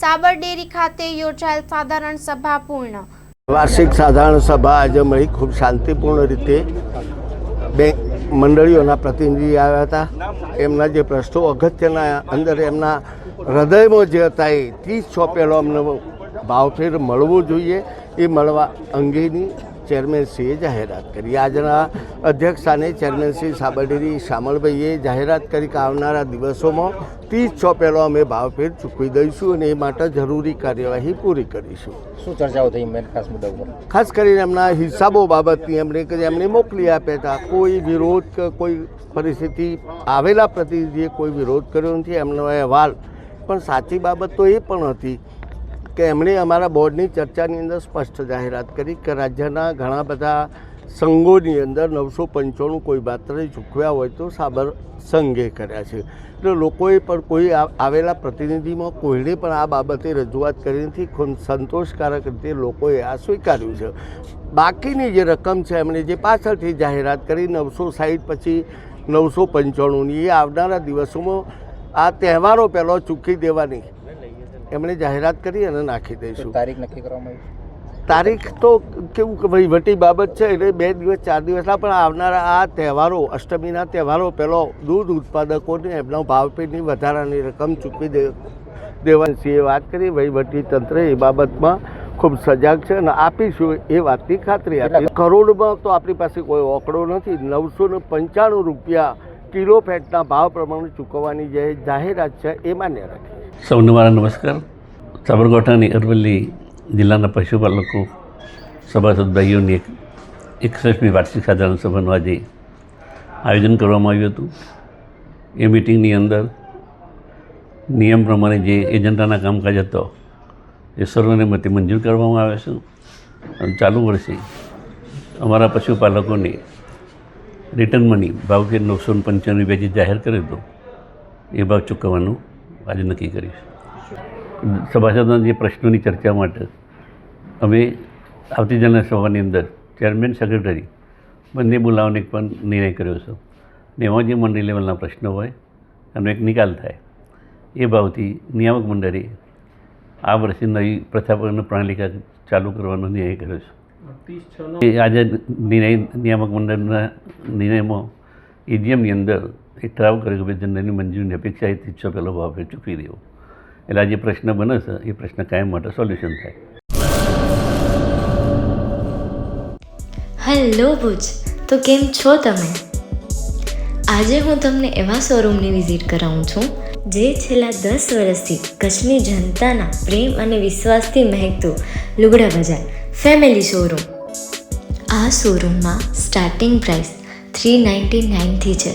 સાબર dairy ખાતે યોજાયેલ સાધારણ સભા પૂર્ણ. વાર્ષિક સાધારણ સભા આજે મળી. ખૂબ શાંતિપૂર્ણ રીતે બેંક મંડળીઓના પ્રતિનિધિ આવ્યા હતા. એમના જે પ્રશ્નો અગત્યના અંદર એમના હૃદયમાં જે હતા એ ત્રીસ ચોપેલો અમને ભાવફેર મળવો જોઈએ. એ મળવા અંગેની ચેરમેનશ્રીએ જાહેરાત કરી. આજના અધ્યક્ષસ્થાને ચેરમેનશ્રી સાબરડેરી શામળભાઈએ જાહેરાત કરી કે આવનારા દિવસોમાં ત્રીસ ચોપેલો અમે ભાવફેર ચૂકવી દઈશું અને એ માટે જરૂરી કાર્યવાહી પૂરી કરીશું. શું ચર્ચાઓ થઈ મેન ખાસ મુદ્દા ઉપર? ખાસ કરીને એમના હિસાબો બાબતની એમણે એમને મોકલી આપ્યા હતા કોઈ વિરોધ કે કોઈ પરિસ્થિતિ આવેલા પ્રતિનિધિએ કોઈ વિરોધ કર્યો નથી. એમનો અહેવાલ પણ સાચી બાબત તો એ પણ હતી કે એમણે અમારા બોર્ડની ચર્ચાની અંદર સ્પષ્ટ જાહેરાત કરી કે રાજ્યના ઘણા બધા સંઘોની અંદર નવસો પંચાણું કોઈ માત્રે ચૂકવ્યા હોય તો સાબર સંઘે કર્યા છે. એટલે લોકોએ પણ કોઈ આવેલા પ્રતિનિધિમાં કોઈને પણ આ બાબતે રજૂઆત કરી નથી. ખૂબ સંતોષકારક રીતે લોકોએ આ સ્વીકાર્યું છે. બાકીની જે રકમ છે એમણે જે પાછળથી જાહેરાત કરી, નવસો સાઠ પછી નવસો પંચાણુંની, એ આવનારા દિવસોમાં આ તહેવારો પહેલો ચૂકી દેવાની. એમણે જાહેરાત કરી અને નાખી દઈશું. તારીખ નક્કી કરવામાં આવી તારીખ તો કેવું કે વહીવટી બાબત છે એટલે બે દિવસ ચાર દિવસના પણ આવનારા આ તહેવારો અષ્ટમીના તહેવારો પહેલો દૂધ ઉત્પાદકોને એમનો ભાવપેટની વધારાની રકમ ચૂકવી દે દેવાની છે વાત કરી. વહીવટી તંત્ર એ બાબતમાં ખૂબ સજાગ છે અને આપીશું એ વાતની ખાતરી આપી. કરોડમાં તો આપણી પાસે કોઈ ઓકડો નથી. નવસો ને પંચાણું રૂપિયા કિલો ફેટના ભાવ પ્રમાણે ચૂકવવાની જે જાહેરાત છે એ માન્ય રાખી. સૌને મારા નમસ્કાર સાબરકાંઠાની અરવલ્લી જિલ્લાના પશુપાલકો સભાસદ ભાઈઓની એક એકસઠમી વાર્ષિક સાધારણ સભાનું આજે આયોજન કરવામાં આવ્યું હતું એ મિટિંગની અંદર નિયમ પ્રમાણે જે એજન્ડાના કામકાજ હતો એ સર્વને મતે મંજૂર કરવામાં આવે છે અને ચાલુ વર્ષે અમારા પશુપાલકોને રિટર્ન મની ભાવ કે નવસો પંચાણું રૂપિયા જે જાહેર કર્યો હતો એ ભાવ ચૂકવવાનું આજે નક્કી કરીશું. સભાસદોના જે પ્રશ્નોની ચર્ચા માટે અમે આવતી જનરલ સભાની અંદર ચેરમેન સેક્રેટરી બંને બોલાવવાનો પણ નિર્ણય કર્યો છે. ને એમાં જે મંડળી લેવલના પ્રશ્નો હોય એનો એક નિકાલ થાય. એ ભાવથી નિયામક મંડળે આ વર્ષે નવી પ્રથા પ્રણાલિકા ચાલુ કરવાનો નિર્ણય કર્યો છે. એ આજે નિર્ણય નિયામક મંડળના નિર્ણયમાં ઈજીએમની અંદર એક ઠરાવ કે ભાઈ જનરલની મંજૂરીની અપેક્ષા એ ઈચ્છો પહેલો ભાવ ફેર ચૂકવી દેવો. એટલે આ જે પ્રશ્ન બને છે, એ પ્રશ્ન કાયમ માટે સોલ્યુશન થાય. હેલો ભુજ, તો કેમ છો તમે? આજે હું તમને એવા શોરૂમની વિઝિટ કરાવું છું, જે છેલ્લા દસ વર્ષથી કચ્છની જનતાના પ્રેમ અને વિશ્વાસથી મહેકતું લુગડા બજાર ફેમિલી શોરૂમ આ શોરૂમમાં સ્ટાર્ટિંગ પ્રાઇસ થ્રી નાઇન્ટી નાઇનથી છે.